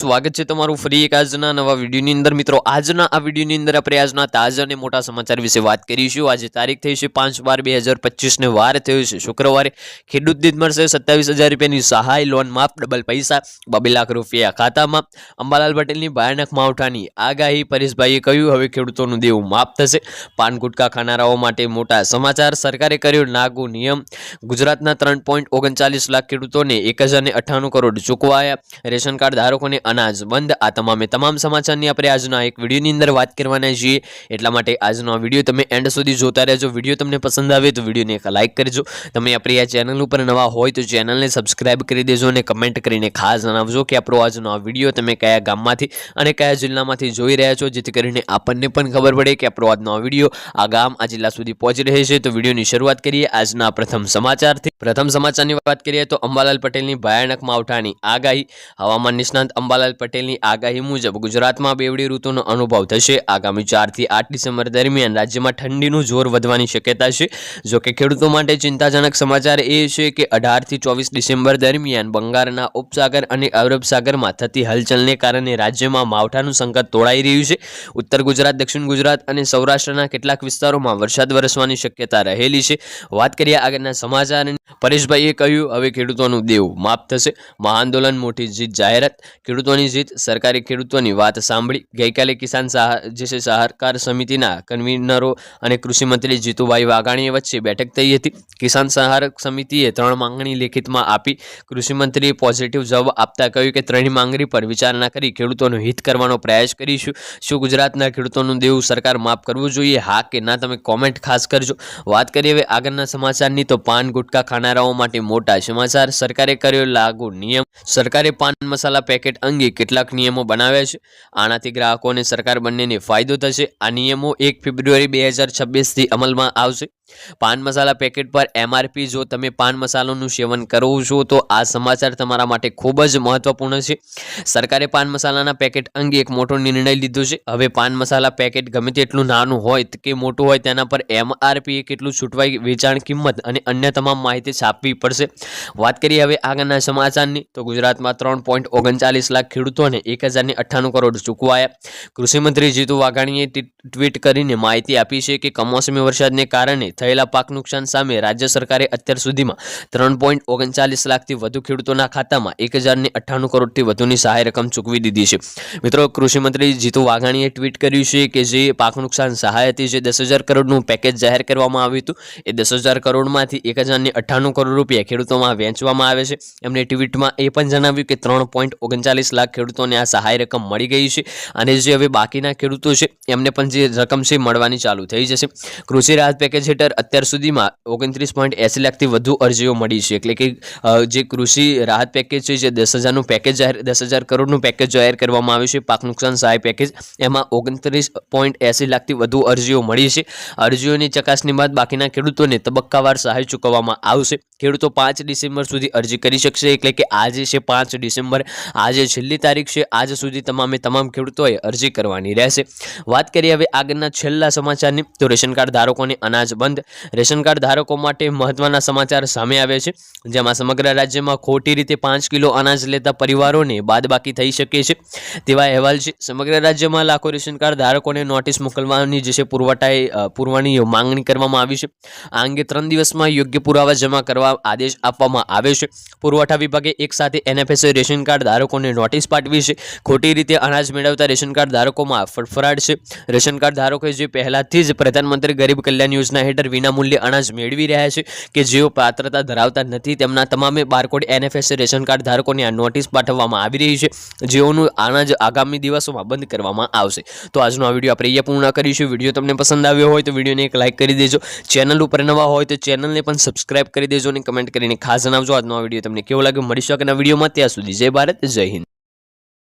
સ્વાગત છે તમારું ફરી એક આજના નવા વિડીયોની અંદર. મિત્રો, આજના આ વિડીયોની અંદર આપણે આજના તાજા અને મોટા સમાચાર વિશે વાત કરીશું. આજે તારીખ થઈ છે પાંચ બાર બે હજાર પચીસને વાર થયો છે શુક્રવારે. ખેડૂત દીધ મળશે સત્તાવીસ હજાર રૂપિયાની સહાય, લોન માફ, ડબલ પૈસા, બબે લાખ રૂપિયા ખાતામાં. અંબાલાલ પટેલની ભયાનક માવઠાની આગાહી પરેશભાઈએ કહ્યું, હવે ખેડૂતોનું દેવું માફ થશે. પાન ગુટકા ખાનારાઓ માટે મોટા સમાચાર. સરકારે કર્યો નાગુ નિયમ. ગુજરાતના ત્રણ પોઈન્ટ ઓગણચાલીસ લાખ ખેડૂતોને એક હજારને અઠ્ઠાણું કરોડ ચૂકવાયા. રેશન કાર્ડ ધારકોને અનાજ બંધ. આ તમામે તમામ સમાચારની આપણે આજના એક વિડીયોની અંદર વાત કરવાના છીએ. એટલા માટે આજનો વીડિયો તમે એન્ડ સુધી જોતા રહેજો. વીડિયો તમને પસંદ આવે તો વિડીયોને એક લાઇક કરજો. તમે આપણી આ ચેનલ ઉપર નવા હોય તો ચેનલને સબસ્ક્રાઇબ કરી દેજો અને કમેન્ટ કરીને ખાસ જણાવજો કે આપણો આજનો આ વીડિયો તમે કયા ગામમાંથી અને કયા જિલ્લામાંથી જોઈ રહ્યા છો, જેથી કરીને આપણને પણ ખબર પડે કે આપણો આજનો આ વીડિયો આ ગામ, આ જિલ્લા સુધી પહોંચી રહે છે. તો વિડીયોની શરૂઆત કરીએ આજના પ્રથમ સમાચારથી. પ્રથમ સમાચારની વાત કરીએ તો અંબાલાલ પટેલની ભયાનક માવઠાની આગાહી. હવામાન નિષ્ણાંત અંબાલાલ પટેલની આગાહી મુજબ ગુજરાતમાં બેવડી ઋતુનો અનુભવ થશે. આગામી ચારથી આઠ ડિસેમ્બર દરમિયાન રાજ્યમાં ઠંડીનું જોર વધવાની શક્યતા છે. જો કે ખેડૂતો માટે ચિંતાજનક સમાચાર એ છે કે અઢારથી ચોવીસ ડિસેમ્બર દરમિયાન બંગાળના ઉપસાગર અને અરબ સાગરમાં થતી હલચલને કારણે રાજ્યમાં માવઠાનું સંકટ તોળાઈ રહ્યું છે. ઉત્તર ગુજરાત, દક્ષિણ ગુજરાત અને સૌરાષ્ટ્રના કેટલાક વિસ્તારોમાં વરસાદ વરસવાની શક્યતા રહેલી છે. વાત કરીએ આગળના સમાચાર પરેશભાઈએ કહ્યું, હવે ખેડૂતોનું દેવું માફ થશે. મહાઆંદોલન, મોટી જીત જાહેરાત. ખેડૂતોની જીત સરકારે ખેડૂતોની વાત સાંભળી. ગઈકાલે કિસાન જે છે સહકાર સમિતિના કન્વીનરો અને કૃષિમંત્રી જીતુભાઈ વાઘાણીએ વચ્ચે બેઠક થઈ હતી. કિસાન સહારક સમિતિએ ત્રણ માંગણી લેખિતમાં આપી. કૃષિમંત્રીએ પોઝિટિવ જવાબ આપતા કહ્યું કે, ત્રણેય માંગણી પર વિચારણા કરી ખેડૂતોનું હિત કરવાનો પ્રયાસ કરીશું. શું ગુજરાતના ખેડૂતોનું દેવું સરકાર માફ કરવું જોઈએ? હા કે ના? તમે કોમેન્ટ ખાસ કરજો. વાત કરીએ હવે આગળના સમાચારની તો પાન ગુટકા ખાનારાઓ માટે મોટા સમાચાર. સરકારે કર્યો લાગુ નિયમ. સરકારે પાન મસાલા પેકેટ અંગે કેટલાક નિયમો બનાવ્યા છે. આનાથી ગ્રાહકોને સરકાર બંનેને ફાયદો થશે. આ નિયમો એક ફેબ્રુઆરી બે હજાર છવ્વીસથી અમલમાં આવશે. પાન મસાલા પેકેટ પર એમઆરપી જો તમે પાન મસાલાનું સેવન કરો છો, તો આ સમાચાર તમારા માટે ખૂબ જ મહત્વપૂર્ણ છે. સરકારે પાન મસાલાના પેકેટ અંગે એક મોટો નિર્ણય લીધો છે. હવે પાન મસાલા પેકેટ ગમે તેટલું નાનું હોય કે મોટું હોય, તેના પર એમઆરપી કેટલું છૂટવાઈ વેચાણ કિંમત અને અન્ય તમામ માહિતી છાપવી પડશે. વાત કરીએ હવે આગળના સમાચારની, તો ગુજરાતમાં ત્રણ પોઈન્ટ ઓગણચાલીસ લાખ ખેડૂતોને એક હજારને અઠ્ઠાણું કરોડ ચૂકવાયા. કૃષિમંત્રી જીતુ વાઘાણીએ ટ્વીટ કરીને માહિતી આપી છે કે કમોસમી વરસાદને કારણે થયેલા પાક નુકસાન સામે રાજ્ય સરકારે અત્યાર સુધીમાં ત્રણ પોઈન્ટ ઓગણચાલીસ લાખથી વધુ ખેડૂતોના ખાતામાં એક હજારની અઠ્ઠાણું કરોડથી વધુની સહાય રકમ ચૂકવી દીધી છે. મિત્રો, કૃષિમંત્રી જીતુ વાઘાણીએ ટ્વીટ કર્યું છે કે જે પાક નુકસાન સહાય હતી, જે દસ હજાર કરોડનું પેકેજ જાહેર કરવામાં આવ્યું હતું, એ દસ હજાર કરોડમાંથી એક હજારની અઠ્ઠાણું કરોડ રૂપિયા ખેડૂતોમાં વહેંચવામાં આવે છે. એમણે ટ્વીટમાં એ પણ જણાવ્યું કે ત્રણ પોઈન્ટ ઓગણચાલીસ લાખ ખેડૂતોને આ સહાય રકમ મળી ગઈ છે અને જે હવે બાકીના ખેડૂતો છે, એમને પણ જે રકમ છે, મળવાની ચાલુ થઈ જશે. કૃષિ રાહત પેકેજ હેઠળ અત્યાર સુધીમાં ઓગણત્રીસ પોઈન્ટ એંસી લાખથી વધુ અરજીઓ મળી છે. એટલે કે જે કૃષિ રાહત પેકેજ છે, જે દસ હજારનું પેકેજ જાહેર, દસ હજાર કરોડનું પેકેજ જાહેર કરવામાં આવ્યું છે, પાક નુકસાન સહાય પેકેજ એમાં ઓગણત્રીસ પોઈન્ટ એંસી લાખથી વધુ અરજીઓ મળી છે. અરજીઓની ચકાસણી બાદ બાકીના ખેડૂતોને તબક્કાવાર સહાય ચૂકવવામાં આવશે. ખેડૂતો પાંચ ડિસેમ્બર સુધી અરજી કરી શકશે. એટલે કે આજે છે પાંચ ડિસેમ્બર. આજે છેલ્લી તારીખ છે. આજ સુધી તમામે તમામ ખેડૂતોએ અરજી કરવાની રહેશે. વાત કરીએ હવે આગળના છેલ્લા સમાચારની. તો રેશન કાર્ડ ધારકોને અનાજ બંધ રેશન કાર્ડ ધારકો માટે મહત્વના સમાચાર સામે આવે છે, જેમાં સમગ્ર રાજ્યમાં ખોટી રીતે પાંચ કિલો અનાજ લેતા પરિવારોને બાદબાકી થઈ શકે છે. તેવા અહેવાલ છે, સમગ્ર રાજ્યમાં લાખો રેશન કાર્ડ ધારકોને નોટિસ મોકલવાની જે છે પુરવઠાએ પુરવાની માંગણી કરવામાં આવી છે. આ અંગે ત્રણ દિવસમાં યોગ્ય પુરાવા જમા કરવા આદેશ આપવામાં આવ્યો છે. પુરવઠા વિભાગે એક સાથે એનએફએસએ રેશન કાર્ડ ધારકોને નોટિસ પાઠવી છે. ખોટી રીતે અનાજ મેળવતા રેશન કાર્ડ ધારકોમાં ફફડાટ છે. રેશન કાર્ડ ધારકોએ જે પહેલાથી જ પ્રધાનમંત્રી ગરીબ કલ્યાણ યોજના હેઠળ વિનામૂલ્યે અનાજ મેળવી રહ્યા છે કે જેઓ પાત્રતા ધરાવતા નથી, તેમના તમામે બારકોડ એનએફએસ રેશન કાર્ડ ધારકોને આ નોટિસ પાઠવવામાં આવી રહી છે. જેઓનું અનાજ આગામી દિવસોમાં બંધ કરવામાં આવશે. તો આજનો આ વીડિયો આપણે અહીંયા પૂર્ણ કરીશું. વીડિયો તમને પસંદ આવ્યો હોય તો વિડીયોને એક લાઇક કરી દેજો. ચેનલ ઉપર નવા હોય તો ચેનલને પણ સબસ્ક્રાઇબ કરી દેજો અને કમેન્ટ કરીને ખાસ જણાવજો આજનો આ વીડિયો તમને કેવો લાગ્યો. મળી શકે વિડીયોમાં. ત્યાં સુધી જય ભારત, જય હિન્દ.